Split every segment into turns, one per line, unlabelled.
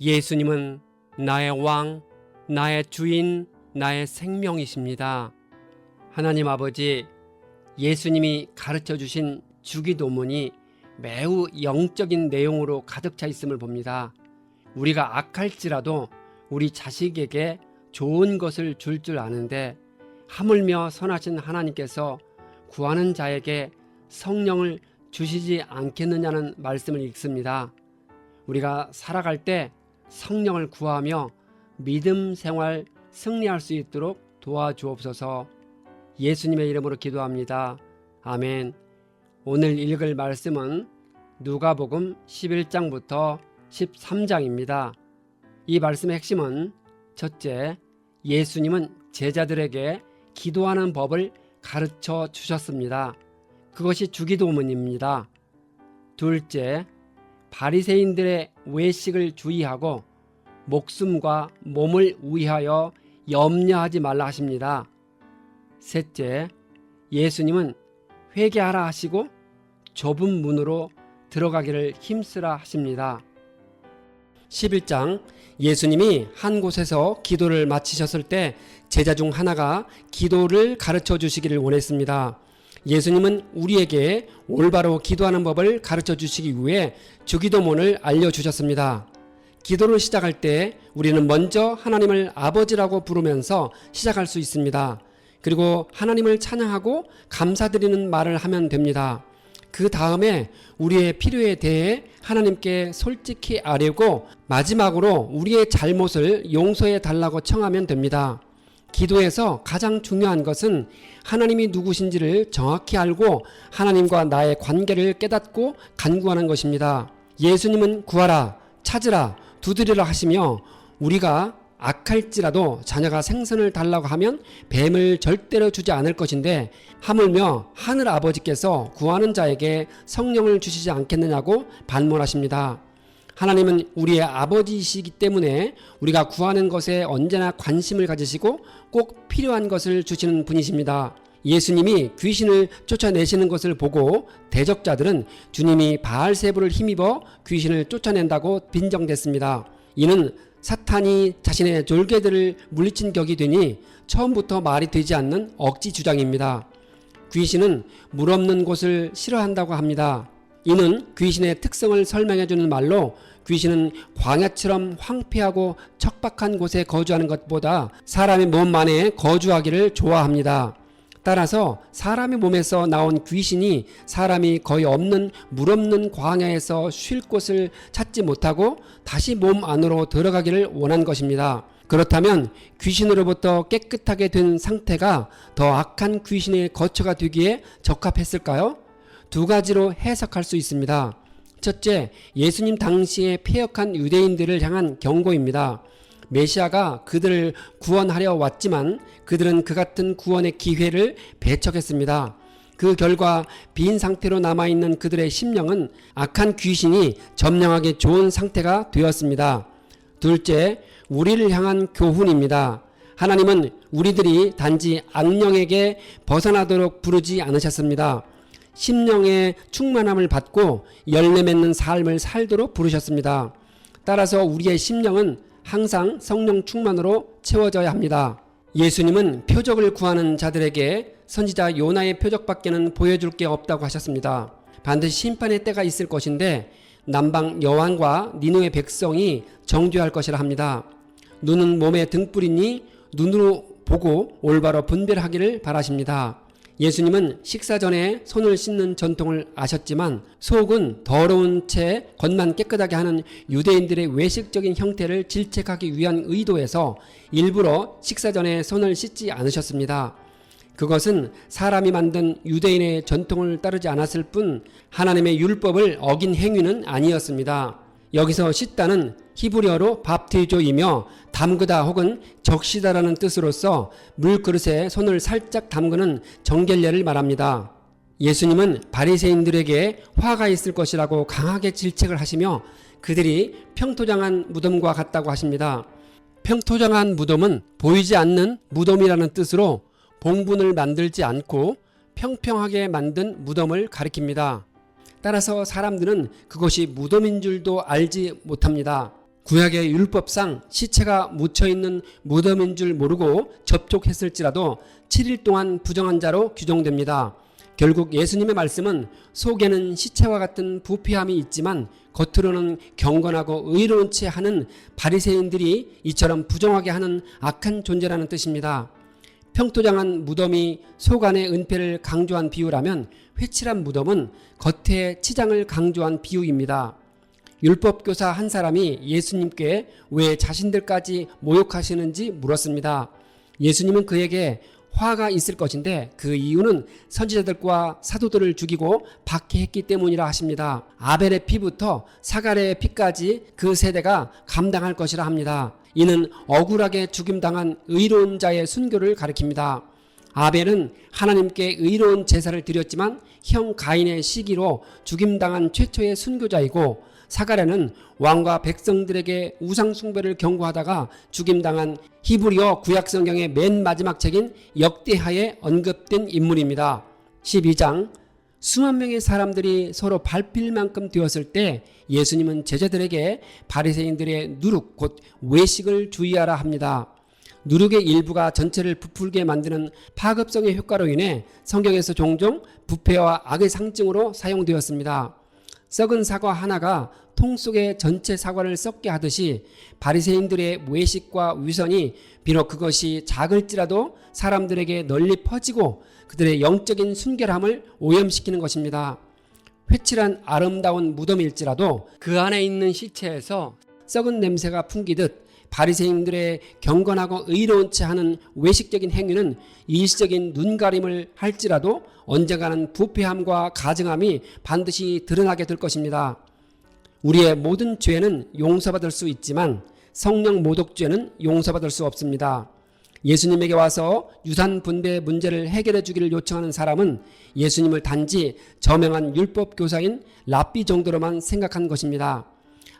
예수님은 나의 왕, 나의 주인, 나의 생명이십니다. 하나님 아버지, 예수님이 가르쳐 주신 주기도문이 매우 영적인 내용으로 가득 차 있음을 봅니다. 우리가 악할지라도 우리 자식에게 좋은 것을 줄줄 아는데 하물며 선하신 하나님께서 구하는 자에게 성령을 주시지 않겠느냐는 말씀을 읽습니다. 우리가 살아갈 때 성령을 구하며 믿음 생활 승리할 수 있도록 도와주옵소서 예수님의 이름으로 기도합니다. 아멘. 오늘 읽을 말씀은 누가복음 11장부터 13장입니다. 이 말씀의 핵심은 첫째, 예수님은 제자들에게 기도하는 법을 가르쳐 주셨습니다. 그것이 주기도문입니다. 둘째, 바리새인들의 외식을 주의하고 목숨과 몸을 위하여 염려하지 말라 하십니다. 셋째, 예수님은 회개하라 하시고 좁은 문으로 들어가기를 힘쓰라 하십니다. 11장 예수님이 한 곳에서 기도를 마치셨을 때 제자 중 하나가 기도를 가르쳐 주시기를 원했습니다. 예수님은 우리에게 올바로 기도하는 법을 가르쳐 주시기 위해 주기도문을 알려 주셨습니다. 기도를 시작할 때 우리는 먼저 하나님을 아버지라고 부르면서 시작할 수 있습니다. 그리고 하나님을 찬양하고 감사드리는 말을 하면 됩니다. 그 다음에 우리의 필요에 대해 하나님께 솔직히 아뢰고 마지막으로 우리의 잘못을 용서해 달라고 청하면 됩니다. 기도에서 가장 중요한 것은 하나님이 누구신지를 정확히 알고 하나님과 나의 관계를 깨닫고 간구하는 것입니다. 예수님은 구하라, 찾으라, 두드리라 하시며 우리가 악할지라도 자녀가 생선을 달라고 하면 뱀을 절대로 주지 않을 것인데 하물며 하늘 아버지께서 구하는 자에게 성령을 주시지 않겠느냐고 반문하십니다. 하나님은 우리의 아버지이시기 때문에 우리가 구하는 것에 언제나 관심을 가지시고 꼭 필요한 것을 주시는 분이십니다. 예수님이 귀신을 쫓아내시는 것을 보고 대적자들은 주님이 바알세부를 힘입어 귀신을 쫓아낸다고 빈정댔습니다. 이는 사탄이 자신의 졸개들을 물리친 격이 되니 처음부터 말이 되지 않는 억지 주장입니다. 귀신은 물 없는 곳을 싫어한다고 합니다. 이는 귀신의 특성을 설명해 주는 말로 귀신은 광야처럼 황폐하고 척박한 곳에 거주하는 것보다 사람의 몸 안에 거주하기를 좋아합니다. 따라서 사람의 몸에서 나온 귀신이 사람이 거의 없는 물 없는 광야에서 쉴 곳을 찾지 못하고 다시 몸 안으로 들어가기를 원한 것입니다. 그렇다면 귀신으로부터 깨끗하게 된 상태가 더 악한 귀신의 거처가 되기에 적합했을까요? 두 가지로 해석할 수 있습니다. 첫째, 예수님 당시에 폐역한 유대인들을 향한 경고입니다. 메시아가 그들을 구원하려 왔지만 그들은 그 같은 구원의 기회를 배척했습니다. 그 결과 빈 상태로 남아있는 그들의 심령은 악한 귀신이 점령하기 좋은 상태가 되었습니다. 둘째, 우리를 향한 교훈입니다. 하나님은 우리들이 단지 악령에게 벗어나도록 부르지 않으셨습니다. 심령의 충만함을 받고 열매 맺는 삶을 살도록 부르셨습니다. 따라서 우리의 심령은 항상 성령 충만으로 채워져야 합니다. 예수님은 표적을 구하는 자들에게 선지자 요나의 표적밖에는 보여줄 게 없다고 하셨습니다. 반드시 심판의 때가 있을 것인데 남방 여왕과 니누의 백성이 정죄할 것이라 합니다. 눈은 몸의 등불이니 눈으로 보고 올바로 분별하기를 바라십니다. 예수님은 식사 전에 손을 씻는 전통을 아셨지만 속은 더러운 채 겉만 깨끗하게 하는 유대인들의 외식적인 형태를 질책하기 위한 의도에서 일부러 식사 전에 손을 씻지 않으셨습니다. 그것은 사람이 만든 유대인의 전통을 따르지 않았을 뿐 하나님의 율법을 어긴 행위는 아니었습니다. 여기서 씻다는 히브리어로 밥티조이며 담그다 혹은 적시다라는 뜻으로서 물그릇에 손을 살짝 담그는 정결례를 말합니다. 예수님은 바리새인들에게 화가 있을 것이라고 강하게 질책을 하시며 그들이 평토장한 무덤과 같다고 하십니다. 평토장한 무덤은 보이지 않는 무덤이라는 뜻으로 봉분을 만들지 않고 평평하게 만든 무덤을 가리킵니다. 따라서 사람들은 그것이 무덤인 줄도 알지 못합니다. 구약의 율법상 시체가 묻혀 있는 무덤인 줄 모르고 접촉했을지라도 7일 동안 부정한 자로 규정됩니다. 결국 예수님의 말씀은 속에는 시체와 같은 부패함이 있지만 겉으로는 경건하고 의로운 채 하는 바리새인들이 이처럼 부정하게 하는 악한 존재라는 뜻입니다. 평토장한 무덤이 속 안의 은폐를 강조한 비유라면 회칠한 무덤은 겉의 치장을 강조한 비유입니다. 율법교사 한 사람이 예수님께 왜 자신들까지 모욕하시는지 물었습니다. 예수님은 그에게 화가 있을 것인데 그 이유는 선지자들과 사도들을 죽이고 박해했기 때문이라 하십니다. 아벨의 피부터 사가랴의 피까지 그 세대가 감당할 것이라 합니다. 이는 억울하게 죽임당한 의로운 자의 순교를 가리킵니다. 아벨은 하나님께 의로운 제사를 드렸지만 형 가인의 시기로 죽임당한 최초의 순교자이고 사가랴는 왕과 백성들에게 우상 숭배를 경고하다가 죽임당한 히브리어 구약 성경의 맨 마지막 책인 역대하에 언급된 인물입니다. 12장 수만 명의 사람들이 서로 밟힐 만큼 되었을 때 예수님은 제자들에게 바리새인들의 누룩 곧 외식을 주의하라 합니다. 누룩의 일부가 전체를 부풀게 만드는 파급성의 효과로 인해 성경에서 종종 부패와 악의 상징으로 사용되었습니다. 썩은 사과 하나가 통 속에 전체 사과를 썩게 하듯이 바리새인들의 외식과 위선이 비록 그것이 작을지라도 사람들에게 널리 퍼지고 그들의 영적인 순결함을 오염시키는 것입니다. 회칠한 아름다운 무덤일지라도 그 안에 있는 시체에서 썩은 냄새가 풍기듯 바리새인들의 경건하고 의로운 채 하는 외식적인 행위는 일시적인 눈가림을 할지라도 언젠가는 부패함과 가증함이 반드시 드러나게 될 것입니다. 우리의 모든 죄는 용서받을 수 있지만 성령 모독죄는 용서받을 수 없습니다. 예수님에게 와서 유산 분배 문제를 해결해 주기를 요청하는 사람은 예수님을 단지 저명한 율법 교사인 랍비 정도로만 생각한 것입니다.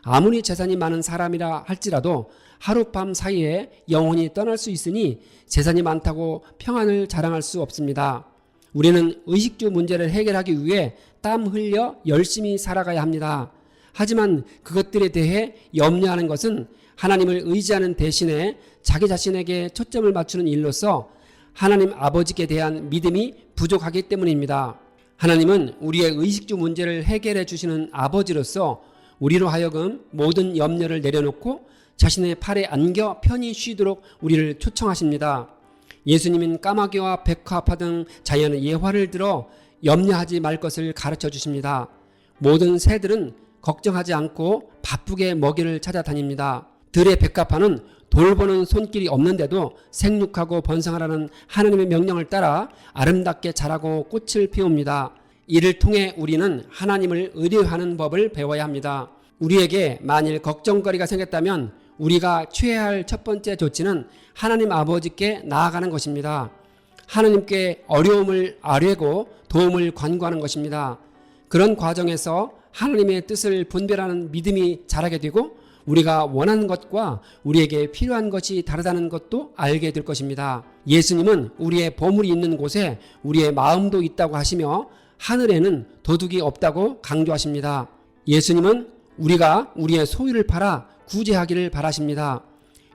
아무리 재산이 많은 사람이라 할지라도 하룻밤 사이에 영혼이 떠날 수 있으니 재산이 많다고 평안을 자랑할 수 없습니다. 우리는 의식주 문제를 해결하기 위해 땀 흘려 열심히 살아가야 합니다. 하지만 그것들에 대해 염려하는 것은 하나님을 의지하는 대신에 자기 자신에게 초점을 맞추는 일로서 하나님 아버지께 대한 믿음이 부족하기 때문입니다. 하나님은 우리의 의식주 문제를 해결해 주시는 아버지로서 우리로 하여금 모든 염려를 내려놓고 자신의 팔에 안겨 편히 쉬도록 우리를 초청하십니다. 예수님은 까마귀와 백화파 등 자연의 예화를 들어 염려하지 말 것을 가르쳐 주십니다. 모든 새들은 걱정하지 않고 바쁘게 먹이를 찾아다닙니다. 들의 백합화는 돌보는 손길이 없는데도 생육하고 번성하라는 하나님의 명령을 따라 아름답게 자라고 꽃을 피웁니다. 이를 통해 우리는 하나님을 의뢰하는 법을 배워야 합니다. 우리에게 만일 걱정거리가 생겼다면 우리가 취해야 할 첫 번째 조치는 하나님 아버지께 나아가는 것입니다. 하나님께 어려움을 아뢰고 도움을 관구하는 것입니다. 그런 과정에서 하나님의 뜻을 분별하는 믿음이 자라게 되고 우리가 원하는 것과 우리에게 필요한 것이 다르다는 것도 알게 될 것입니다. 예수님은 우리의 보물이 있는 곳에 우리의 마음도 있다고 하시며 하늘에는 도둑이 없다고 강조하십니다. 예수님은 우리가 우리의 소유를 팔아 구제하기를 바라십니다.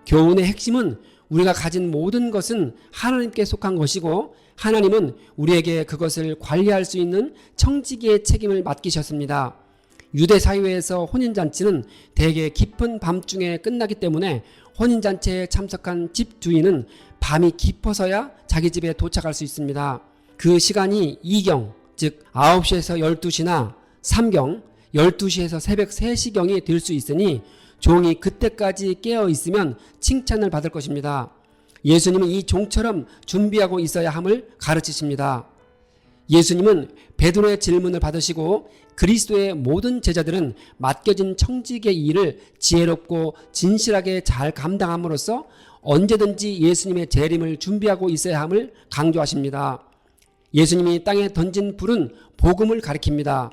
교훈의 핵심은 우리가 가진 모든 것은 하나님께 속한 것이고 하나님은 우리에게 그것을 관리할 수 있는 청지기의 책임을 맡기셨습니다. 유대 사회에서 혼인잔치는 대개 깊은 밤중에 끝나기 때문에 혼인잔치에 참석한 집 주인은 밤이 깊어서야 자기 집에 도착할 수 있습니다. 그 시간이 2경, 즉 9시에서 12시나 3경, 12시에서 새벽 3시경이 될 수 있으니 종이 그때까지 깨어 있으면 칭찬을 받을 것입니다. 예수님은 이 종처럼 준비하고 있어야 함을 가르치십니다. 예수님은 베드로의 질문을 받으시고 그리스도의 모든 제자들은 맡겨진 청직의 일을 지혜롭고 진실하게 잘 감당함으로써 언제든지 예수님의 재림을 준비하고 있어야 함을 강조하십니다. 예수님이 땅에 던진 불은 복음을 가리킵니다.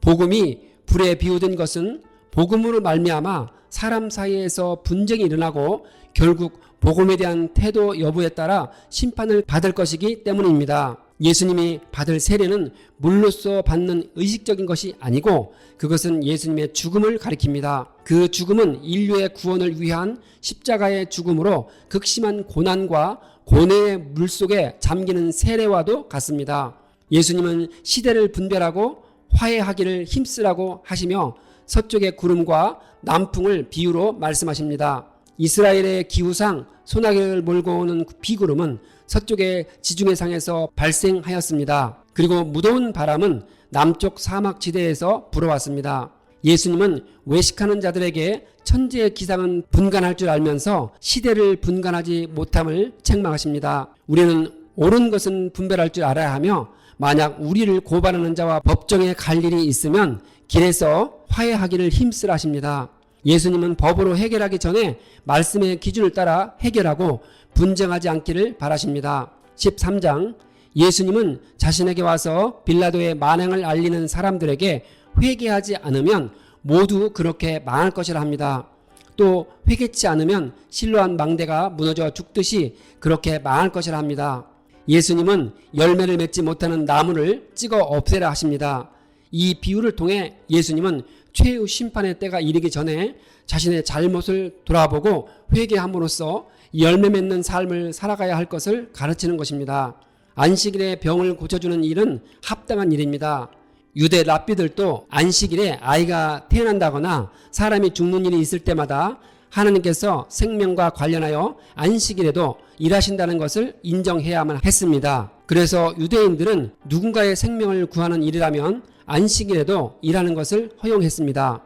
복음이 불에 비유된 것은 복음으로 말미암아 사람 사이에서 분쟁이 일어나고 결국 복음에 대한 태도 여부에 따라 심판을 받을 것이기 때문입니다. 예수님이 받을 세례는 물로써 받는 의식적인 것이 아니고 그것은 예수님의 죽음을 가리킵니다. 그 죽음은 인류의 구원을 위한 십자가의 죽음으로 극심한 고난과 고뇌의 물속에 잠기는 세례와도 같습니다. 예수님은 시대를 분별하고 화해하기를 힘쓰라고 하시며 서쪽의 구름과 남풍을 비유로 말씀하십니다. 이스라엘의 기후상 소나기를 몰고 오는 비구름은 서쪽의 지중해 상에서 발생하였습니다. 그리고 무더운 바람은 남쪽 사막 지대에서 불어왔습니다. 예수님은 외식하는 자들에게 천지의 기상은 분간할 줄 알면서 시대를 분간하지 못함을 책망하십니다. 우리는 옳은 것은 분별할 줄 알아야 하며 만약 우리를 고발하는 자와 법정에 갈 일이 있으면 길에서 화해하기를 힘쓰라 하십니다. 예수님은 법으로 해결하기 전에 말씀의 기준을 따라 해결하고 분쟁하지 않기를 바라십니다. 13장 예수님은 자신에게 와서 빌라도의 만행을 알리는 사람들에게 회개하지 않으면 모두 그렇게 망할 것이라 합니다. 또 회개치 않으면 실로한 망대가 무너져 죽듯이 그렇게 망할 것이라 합니다. 예수님은 열매를 맺지 못하는 나무를 찍어 없애라 하십니다. 이 비유를 통해 예수님은 최후 심판의 때가 이르기 전에 자신의 잘못을 돌아보고 회개함으로써 열매 맺는 삶을 살아가야 할 것을 가르치는 것입니다. 안식일에 병을 고쳐주는 일은 합당한 일입니다. 유대 랍비들도 안식일에 아이가 태어난다거나 사람이 죽는 일이 있을 때마다 하나님께서 생명과 관련하여 안식일에도 일하신다는 것을 인정해야만 했습니다. 그래서 유대인들은 누군가의 생명을 구하는 일이라면 안식일에도 일하는 것을 허용했습니다.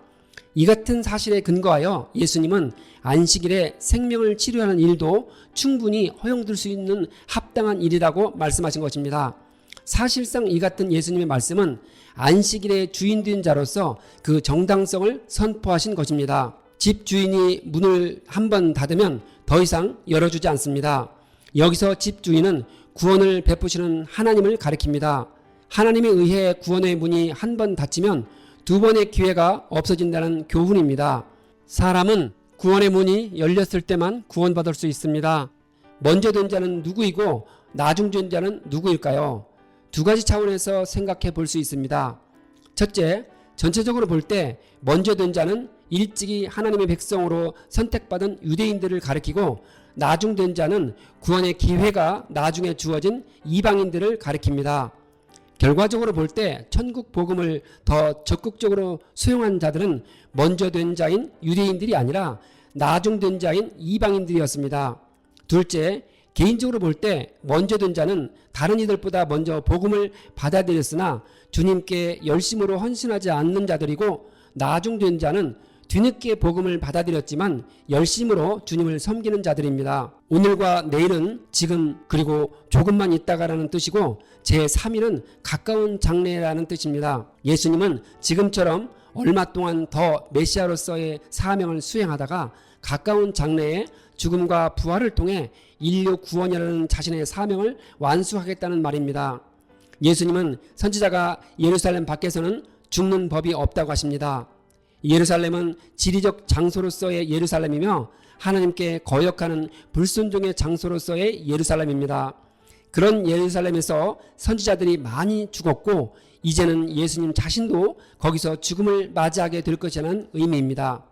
이 같은 사실에 근거하여 예수님은 안식일에 생명을 치료하는 일도 충분히 허용될 수 있는 합당한 일이라고 말씀하신 것입니다. 사실상 이 같은 예수님의 말씀은 안식일의 주인된 자로서 그 정당성을 선포하신 것입니다. 집 주인이 문을 한 번 닫으면 더 이상 열어주지 않습니다. 여기서 집 주인은 구원을 베푸시는 하나님을 가리킵니다. 하나님에 의해 구원의 문이 한 번 닫히면 두 번의 기회가 없어진다는 교훈입니다. 사람은 구원의 문이 열렸을 때만 구원받을 수 있습니다. 먼저 된 자는 누구이고 나중 된 자는 누구일까요? 두 가지 차원에서 생각해 볼 수 있습니다. 첫째, 전체적으로 볼 때 먼저 된 자는 일찍이 하나님의 백성으로 선택받은 유대인들을 가리키고 나중 된 자는 구원의 기회가 나중에 주어진 이방인들을 가리킵니다. 결과적으로 볼 때 천국 복음을 더 적극적으로 수용한 자들은 먼저 된 자인 유대인들이 아니라 나중 된 자인 이방인들이었습니다. 둘째, 개인적으로 볼 때 먼저 된 자는 다른 이들보다 먼저 복음을 받아들였으나 주님께 열심으로 헌신하지 않는 자들이고 나중 된 자는 뒤늦게 복음을 받아들였지만 열심으로 주님을 섬기는 자들입니다. 오늘과 내일은 지금 그리고 조금만 있다가라는 뜻이고 제3일은 가까운 장래라는 뜻입니다. 예수님은 지금처럼 얼마 동안 더 메시아로서의 사명을 수행하다가 가까운 장래에 죽음과 부활을 통해 인류 구원이라는 자신의 사명을 완수하겠다는 말입니다. 예수님은 선지자가 예루살렘 밖에서는 죽는 법이 없다고 하십니다. 예루살렘은 지리적 장소로서의 예루살렘이며 하나님께 거역하는 불순종의 장소로서의 예루살렘입니다. 그런 예루살렘에서 선지자들이 많이 죽었고 이제는 예수님 자신도 거기서 죽음을 맞이하게 될 것이라는 의미입니다.